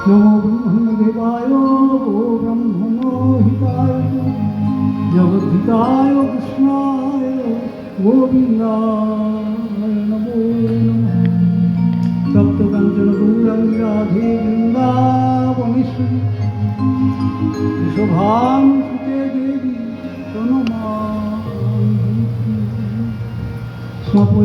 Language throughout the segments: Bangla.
নমো ব্রহ্মদেবায় গো ব্রহ্মণ হিতায় জগদ্ধিতায় কৃষ্ণায় গোবিন্দায় নমো নমঃ সপ্তকাঞ্চন গৌরাঙ্গী রাধে বৃন্দাবনেশ্বরী শোভাং সুতে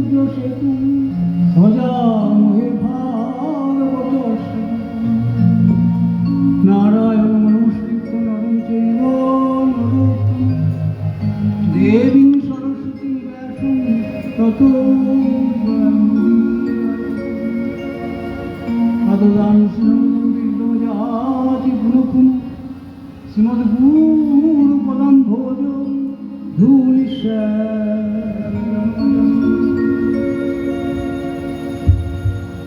শ্রীমদ্গুরু পদম ভোজ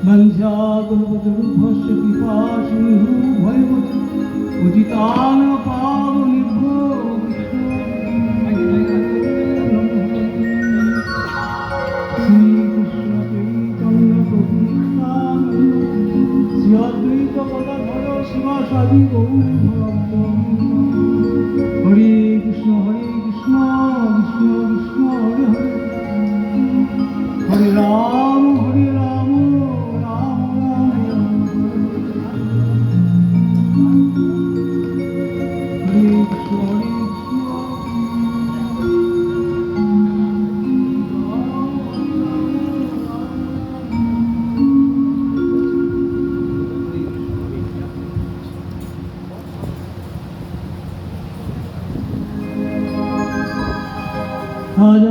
বঞ্চাগুরুভস্য কৃপা সিন্ধু ভয়বতী উদিতান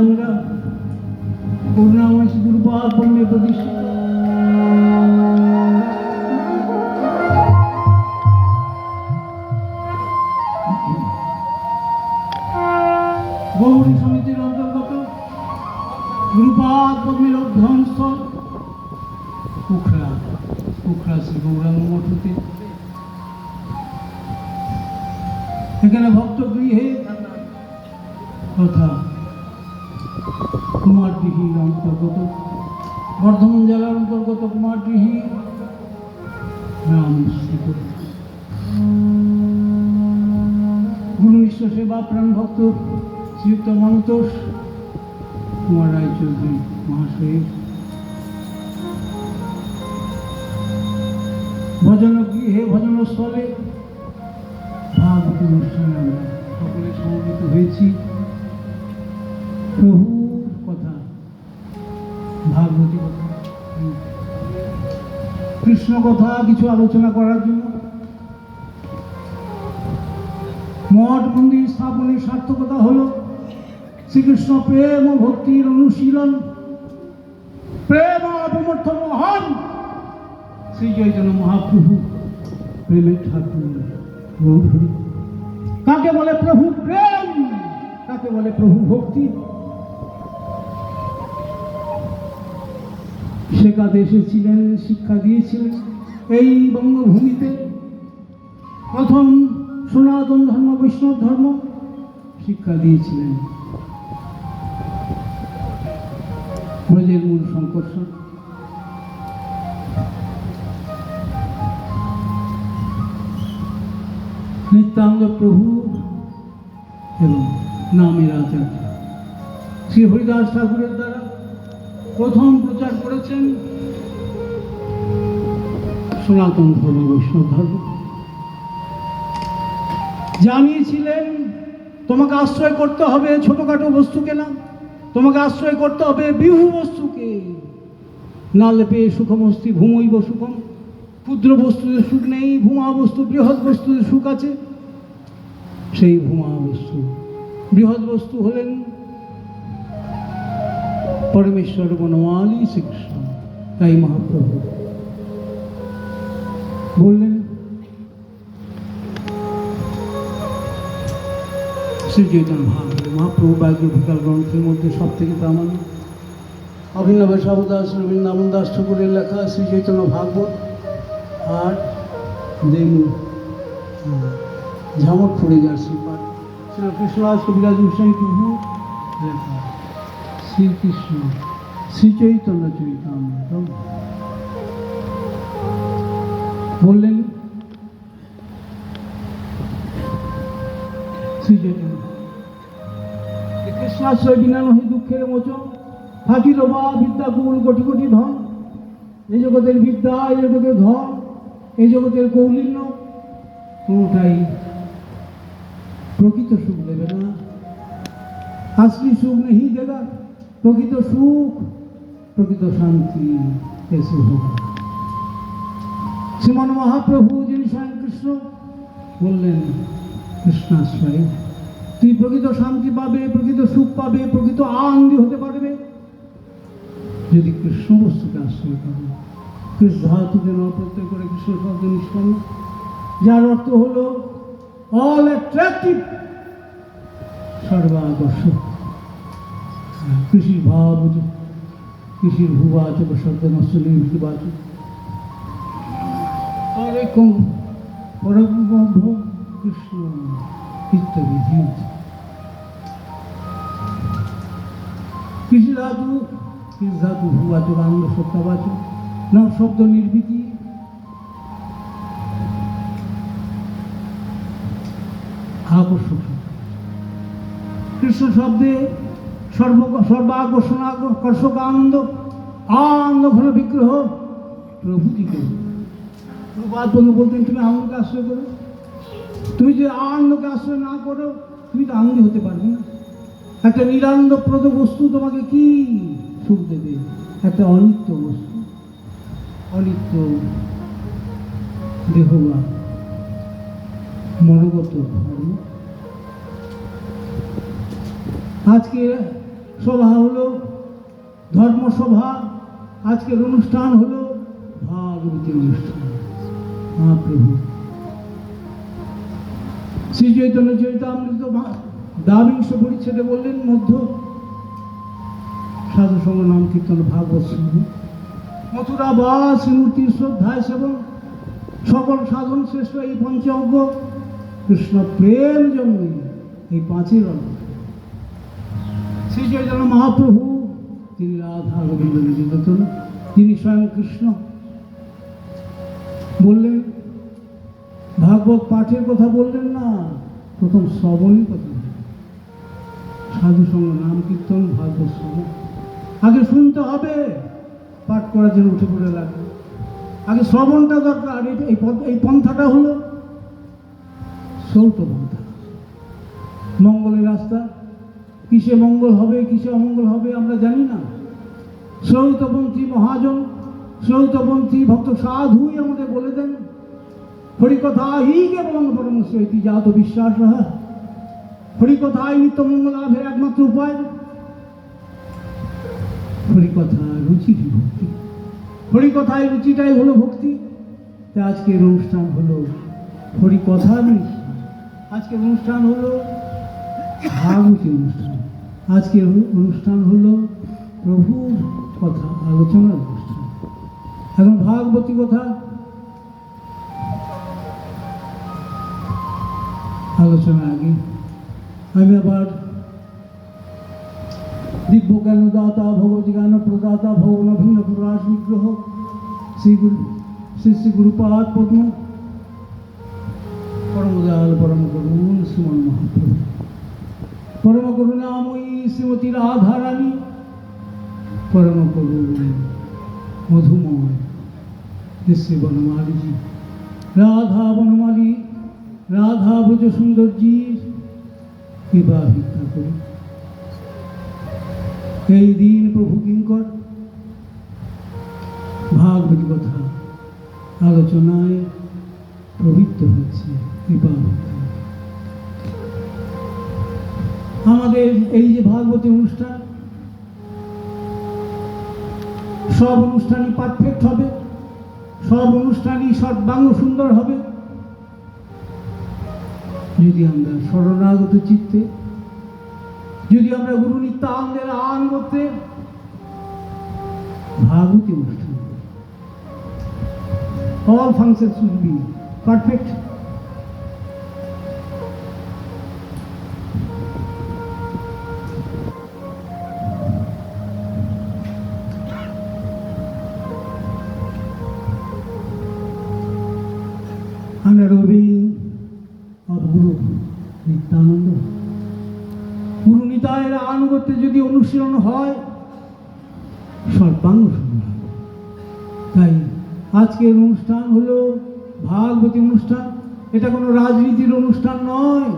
আজ আমরা করুণাময় দুর্বার পণ্যে প্রতিষ্ঠিত বর্ধমান জেলার অন্তর্গত স্থিত গুরু বিশ্ব সেবা প্রাণ ভক্ত শ্রীযুক্ত মন্তোষ কুমার রায়চৌধুরী মহাশয়ের। ভজন গৃহে ভজনস্থলে ভাগবত অনুষ্ঠানে আমরা সকলে সমবেত হয়েছি। প্রভুর কৃষ্ণ কথা কিছু আলোচনা করার জন্য। মঠ মন্দির স্থাপনের সার্থকতা হল শ্রীকৃষ্ণ প্রেম ও ভক্তির অনুশীলন। প্রেম অপমর্থ মহান। শ্রী চৈতন্য মহাপ্রভু, প্রেমের ঠাকুর। কাকে বলে প্রভু? প্রেম। কাকে বলে প্রভু? ভক্তি। শেখাতে এসেছিলেন, শিক্ষা দিয়েছিলেন। এই বঙ্গভূমিতে প্রথম সনাতন ধর্ম, বৈষ্ণব ধর্ম শিক্ষা দিয়েছিলেন। ব্রজের মূল সংকর্ষণ। নিত্যানন্দ প্রভু এবং নামের আচার্য। শ্রী হরিদাস ঠাকুরের দ্বারা প্রথম প্রচার করেছেন সনাতন ধর্ম বৈষ্ণব ধর্ম। জানিয়েছিলেন, তোমাকে আশ্রয় করতে হবে ছোটোখাটো বস্তুকে না, তোমাকে আশ্রয় করতে হবে বিহু বস্তুকে। নালে পেয়ে সুখমস্তি ভূমৈব সুখম। ক্ষুদ্র বস্তুতে সুখ নেই, ভূমা বস্তু, বৃহৎ বস্তুতে সুখ আছে। সেই ভূমা বস্তু, বৃহৎ বস্তু হলেন পরমেশ্বর বনমালী শ্রীকৃষ্ণ। তাই মহাপ্রভু। বললেন, শ্রী ভাগবত মহাপ্রভু ভিকাল গ্রন্থের মধ্যে সব থেকে প্রামাণ্য। অভিনব সাবদাস রবীন্দ্রামন দাস ঠাকুরের লেখা শ্রী চৈতন্য ভাগবত। আর দেবু ঝামট পড়ে যার শ্রীপাঠ শ্রী কৃষ্ণদাস কবিরাজ গোস্বামী প্রভু লেখা। শ্রীকৃষ্ণ শ্রী চৈতন্য বললেন শ্রী চৈতন্য কৃষ্ণাশ্রয় বিনা নহে দুঃখের মোচন থাকিল বা বিদ্যা কুমল কোটি কোটি ধন এই জগতের বিদ্যা, এই জগতের ধন, এই জগতের কৌলিন্য, কোনোটাই প্রকৃত সুখ দেবে না। আসলি সুখ নেই দেবা প্রকৃত সুখ, প্রকৃত শান্তি এসে হোক শ্রীমান মহাপ্রভু যিনি স্বয়ং কৃষ্ণ বললেন, কৃষ্ণাশ্রয়, তুই প্রকৃত শান্তি পাবে, প্রকৃত সুখ পাবে, প্রকৃত আনন্দি হতে পারবে। যদি কৃষ্ণ বস্তুকে আশ্রয় করে কৃষ্ণ ধাতুকে ন প্রত্যয় করে, কৃষ্ণ শব্দ নিষ্পন্ন যার অর্থ হলো অল অ্যাট্রাক্টিভ সর্বাকর্ষক কৃষির ভাব কৃষির ভূবাচক শব্দ মৎস্যলীন ভূবাচক অনেকম পরমবদ্ধ কৃষ্ণ ইত্যাদি জিনিস কৃষি ধাতু কৃষি ধাতু ভূবাচক আনন্দ সত্যাবাচক ন শব্দ নির্বৃতি আকর্ষক। কৃষ্ণ শব্দে সর্ব সর্বাকর্ষণ আকর্ষক আনন্দ আনন্দ ঘন বিগ্রহ। প্রভৃতিকে প্রবাদ বন্ধু বলতেন, তুমি আনন্দকে আশ্রয় করো। তুমি যদি আনন্দকে আশ্রয় না করো, তুমি তো আনন্দ হতে পারবে না। একটা নিরানন্দপ্রদ বস্তু তোমাকে কি সুখ দেবে? একটা অনিত্য বস্তু। অনিত্য দেহ বা মনোগত ধর্ম আজকে সভা হলো, ধর্মসভা, আজকের অনুষ্ঠান হলো ভাগবতী অনুষ্ঠান। মহাপ্রভু শ্রী চৈতন্য চৈতামৃত মা- দ্বাবিংশ পরিচ্ছেদে বললেন, মধ্য সাধু সঙ্গ নাম কীর্তন ভাগবত সিংহ মথুরা বা শ্রীমূর্তির শ্রদ্ধায় সেবন, সকল সাধন শ্রেষ্ঠ এই পঞ্চজ্ঞ কৃষ্ণ প্রেম জন্মে এই পাঁচই অঙ্গ শ্রী চৈতন্য মহাপ্রভু, তিনি রাধা গোবিন্দ নিকেতন তিনি স্বয়ং কৃষ্ণ। বললেন, ভাগবত পাঠের কথা বললেন না, প্রথম শ্রবণের কথা সাধু সঙ্গ নাম কীর্তন, ভাগবত শ্রবণ। আগে শুনতে হবে, পাঠ করার জন্য উঠে পড়ে লাগে আগে শ্রবণটা দরকার এই- এই পন্থাটা হলো সৌত পন্থা। মঙ্গলের রাস্তা কিসে মঙ্গল হবে, কিসে অমঙ্গল হবে আমরা জানি না। শ্রৌতপন্থী মহাজন, শ্রৌতপন্থী ভক্ত সাধুই আমাদের বলে দেন হরিকথা হি কেবল পরমস্য ইতি জাত বিশ্বাস হরিকথাই নিত্য মঙ্গল লাভের একমাত্র উপায়। হরিকথা রুচিরই ভক্তি। হরিকথায় রুচিটাই হলো ভক্তি। তা আজকের অনুষ্ঠান হলো হরিকথার আজকের অনুষ্ঠান হলো ভাগবতী অনুষ্ঠান। আজকের অনুষ্ঠান হলো প্রভুর কথা, আলোচনার অনুষ্ঠান। এখন ভাগবতী কথা আলোচনা আগে। আমি আবার দিব্য জ্ঞান দাতা ভগবতী জ্ঞান প্রদাতা ভগবান ভিন্ন প্রকাশ বিগ্রহ শ্রী গুরু শ্রী শ্রী গুরুপাদ পদ্ম, পরমদয়াল পরম করুণ শ্রীমন মহাপ্রভু। পরম করুণাময়ী শ্রীমতী রাধা রানী পরম করুণ মধুময় শ্রী বনমালীজি, রাধা বনমালী, রাধা ব্রজ সৌন্দর্যীর কৃপা ভিক্ষা করি। এই দিন প্রভু কিঙ্কর, ভাগবতী কথা আলোচনায় প্রবৃত্ত হচ্ছে কৃপা ভিক্ষা আমাদের এই যে ভাগবতী অনুষ্ঠান, সব অনুষ্ঠানই পারফেক্ট হবে, সব অনুষ্ঠানই সর্বাঙ্গ সুন্দর হবে। যদি আমরা শরণাগত চিত্তে, যদি আমরা গুরু নিত্যানন্দের আন করতে ভাগবতী অনুষ্ঠান অল ফাংশন বি পারফেক্ট যদি অনুশীলন হয়, সর্বাঙ্গ হবে। তাই আজকের অনুষ্ঠান হলো ভাগবতী অনুষ্ঠান। এটা কোনো রাজনীতির অনুষ্ঠান নয়।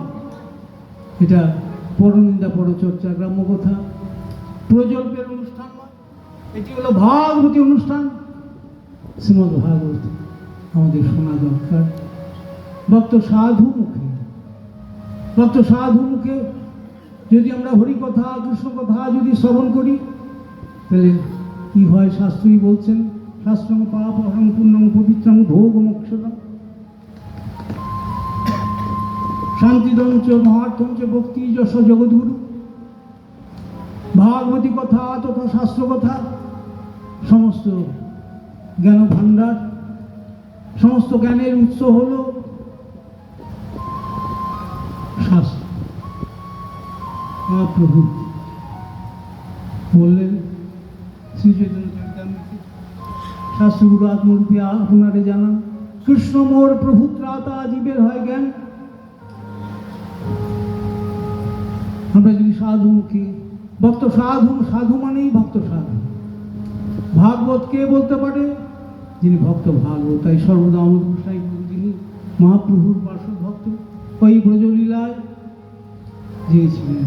এটা পরনিন্দা পরচর্চা গ্রাম্য কথা। প্রজল্পের অনুষ্ঠান নয়। এটি হলো ভাগবতী অনুষ্ঠান। শ্রীমদ ভাগবত আমাদের শোনা দরকার। ভক্ত সাধু মুখে। ভক্ত সাধু মুখে যদি আমরা হরিকথা কৃষ্ণ কথা যদি শ্রবণ করি, তাহলে কি হয় শাস্ত্রী বলছেন, শাস্ত্রং পাপ অহং পুণ্যং পবিত্রং ভোগ মোক্ষদম শান্তিদম চ মহার্থম চ ভক্তি যশ জগদ্গুরু। ভাগবতী কথা তথা শাস্ত্র কথা, সমস্ত জ্ঞান ভাণ্ডার সমস্ত জ্ঞানের উৎস হল মহাপ্রভু বললেন, শ্রী চৈতন্য চরিতামৃতে শাস্ত্রগুরু আত্মরূপী আপনারে জানান, কৃষ্ণ মোর প্রভু ত্রাতা জীবের হয় জ্ঞান। আমরা যদি সাধু মুখে ভক্ত সাধু সাধু মানেই ভক্ত সাধু। ভাগবত কে বলতে পারে? যিনি ভক্ত ভাগবত, তাই সর্বদা আমোদ গোসাই যিনি মহাপ্রভুর পার্শ্ব ভক্ত ওই ব্রজলীলায় যিনি ছিলেন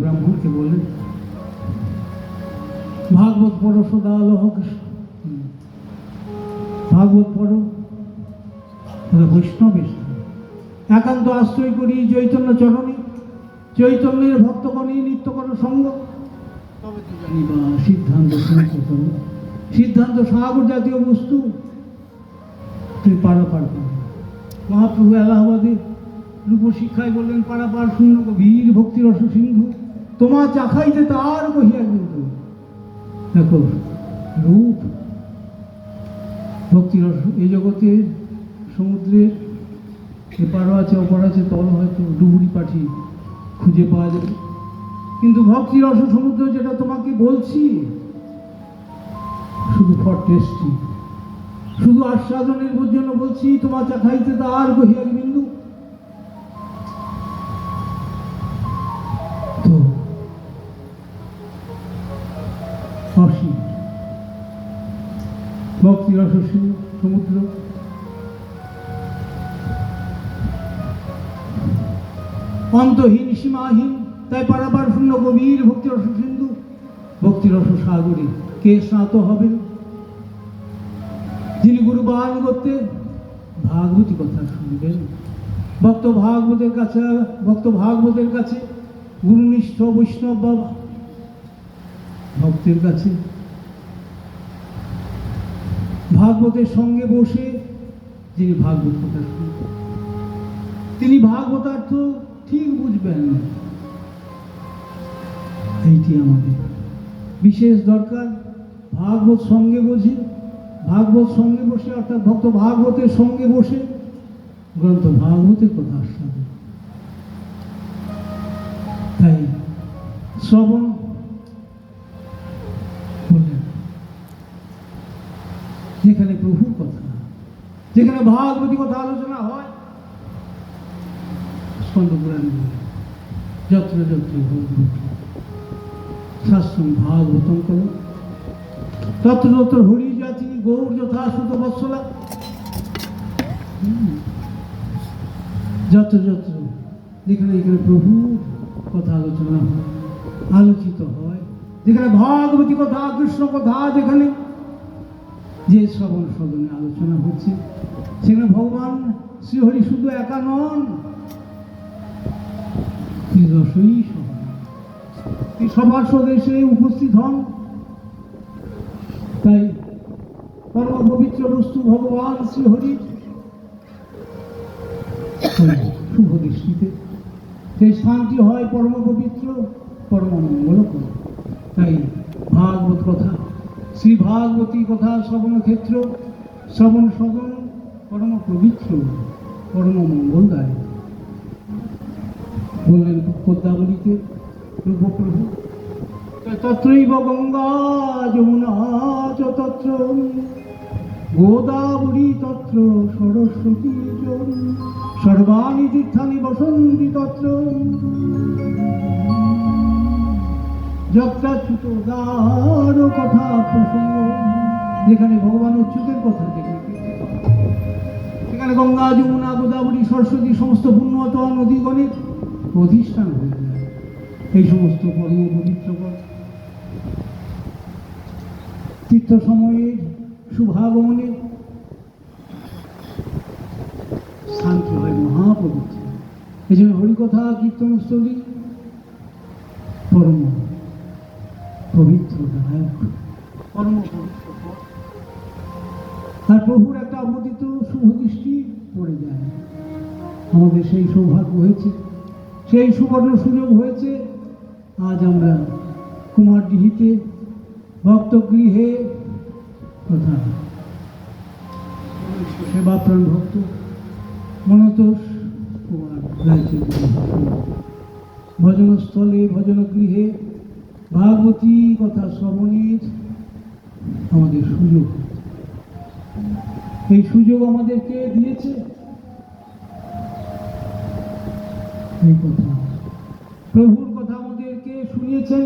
ব্রাহ্মণকে ভাগবত পড়ো সদা লহ ভাগবত পড়ো ওরা বৈষ্ণব এসে একান্ত আশ্রয় করি চৈতন্য চরণে চৈতন্যের ভক্তগণে নিত্য করো সঙ্গ সিদ্ধান্ত সিদ্ধান্ত সাগর জাতীয় বস্তু। তুই পারাপার কর মহাপ্রভু এলাহাবাদে রূপশিক্ষায় বললেন পারাপার শূন্য বীর ভক্তির রস সিন্ধু। তোমার চাখাইতে তার কহিয়া কিন্তু দেখো, রূপ ভক্তির রস এই জগতে সমুদ্রের এপারও আছে ওপার আছে, তল হয়তো ডুবুরি পাঠি খুঁজে পাওয়া যাবে। কিন্তু ভক্তি রস সমুদ্র যেটা তোমাকে বলছি, শুধু ফর টেস্টি শুধু আস্বাদনের জন্য বলছি, তোমার চা খাইতে তার বহিয়ার বিন্দু। ভক্তি রস সমুদ্র। অন্তহীন, সীমাহীন, তাই পারাবার শূন্য গভীর ভক্তিরস সিন্ধু। ভক্তিরস সাগরে কে স্নাত হবেন? বান করতে ভাগবতী কথা শুনবেন। ভক্ত ভাগবতের কাছে, ভক্ত ভাগবতের কাছে গুরুনিষ্ঠ বৈষ্ণব বাবা ভক্তের কাছে। ভাগবতের সঙ্গে বসে যিনি ভাগবত কথা শুনবেন, তিনি ভাগবতার্থ ঠিক বুঝবেন না। এইটি আমাদের। বিশেষ দরকার ভাগবত সঙ্গে বসে ভাগবত সঙ্গে বসে, অর্থাৎ ভক্ত ভাগবতের সঙ্গে বসে গ্রন্থ ভাগবতের কথা আস্বাদন। তাই শ্রবণ যেখানে প্রভুর কথা, যেখানে ভাগবতী কথা আলোচনা হয় বলে, যত্র যত্র শাস্ত্রম ভাগবতম কর তত্র তত্র হরি গৌর যথা বৎসলা। হুম। যত্র যত্র যেখানে যেখানে প্রভুর কথা আলোচনা হয়, আলোচিত হয়, যেখানে ভাগবতী কথা, কৃষ্ণ কথা, যেখানে যে শ্রবণ সদনে আলোচনা হচ্ছে, সেখানে ভগবান শ্রীহরি শুধু একা নন তিনি রসই সভা। এই সবার স্বদেশে উপস্থিত হন পবিত্র বস্তু ভগবান শ্রীহরি। শুভ দৃষ্টিতে সেই স্থানটি হয় পরম পবিত্র, পরম মঙ্গলকর। তাই ভাগবত কথা, শ্রী ভাগবতী কথা, শ্রবণ ক্ষেত্র, শ্রবণ সদন, পরম পবিত্র, পরম মঙ্গলদায় বললেন পদ্মাবলীতে রূপপ্রভু তত্রৈব গঙ্গা যমুনা চ তত্র গোদাবরী তত্র সরস্বতী সর্বাণি তীর্থানি বসন্তি তত্র। যাত্রাচ্যুতদার কথা প্রসঙ্গ, যেখানে ভগবান অচ্যুতের কথা সেখানে গঙ্গা, যমুনা, গোদাবরী, সরস্বতী, সমস্ত পুণ্যত নদীগণের অধিষ্ঠান হয়ে যায়। এই সমস্ত পরম পবিত্র তীর্থ সময়ের শুভাগমনে শান্তি হয় মহাপবিত্র এই জন্য হরিকথা কীর্তনস্থলী পরম পবিত্র দায়ক পরম পবিত্র। আর প্রভুর একটা অবদিত শুভ দৃষ্টি পড়ে যায়। আমাদের সেই সৌভাগ্য হয়েছে। সেই সুবর্ণ সুযোগ হয়েছে। আজ আমরা কুমারডিহিতে ভক্তগৃহে তথা সেবাপ্রাণ ভক্ত, মনতোষ ভজনস্থলে, ভজনগৃহে ভাগবতী কথা শ্রবণের আমাদের সুযোগ। এই সুযোগ আমাদেরকে দিয়েছে? এই কথা। প্রভুর কথা আমাদেরকে শুনিয়েছেন?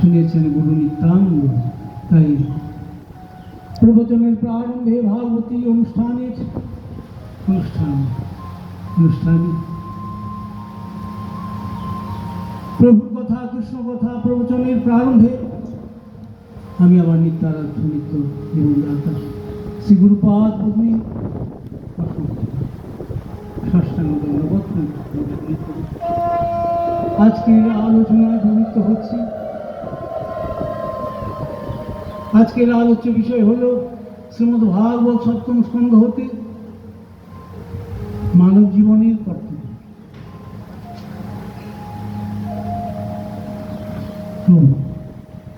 শুনিয়েছেন গুরু নিত্যানন্দ। তাই প্রবচনের প্রারম্ভে ভাগবতী অনুষ্ঠানের অনুষ্ঠান, অনুষ্ঠানে। প্রভুর কথা, কৃষ্ণ কথা প্রবচনের প্রারম্ভে আমি আমার নিত্যারাধ্য নিত্য জীবনদাতা শ্রী গুরুপাদ পদ্মী আজকের আলোচনায় প্রবৃত্ত হচ্ছি আজকের আলোচ্য বিষয় হল শ্রীমদ ভাগবত সপ্তম স্কন্ধ হতে মানব জীবনের কর্তব্য। প্রভু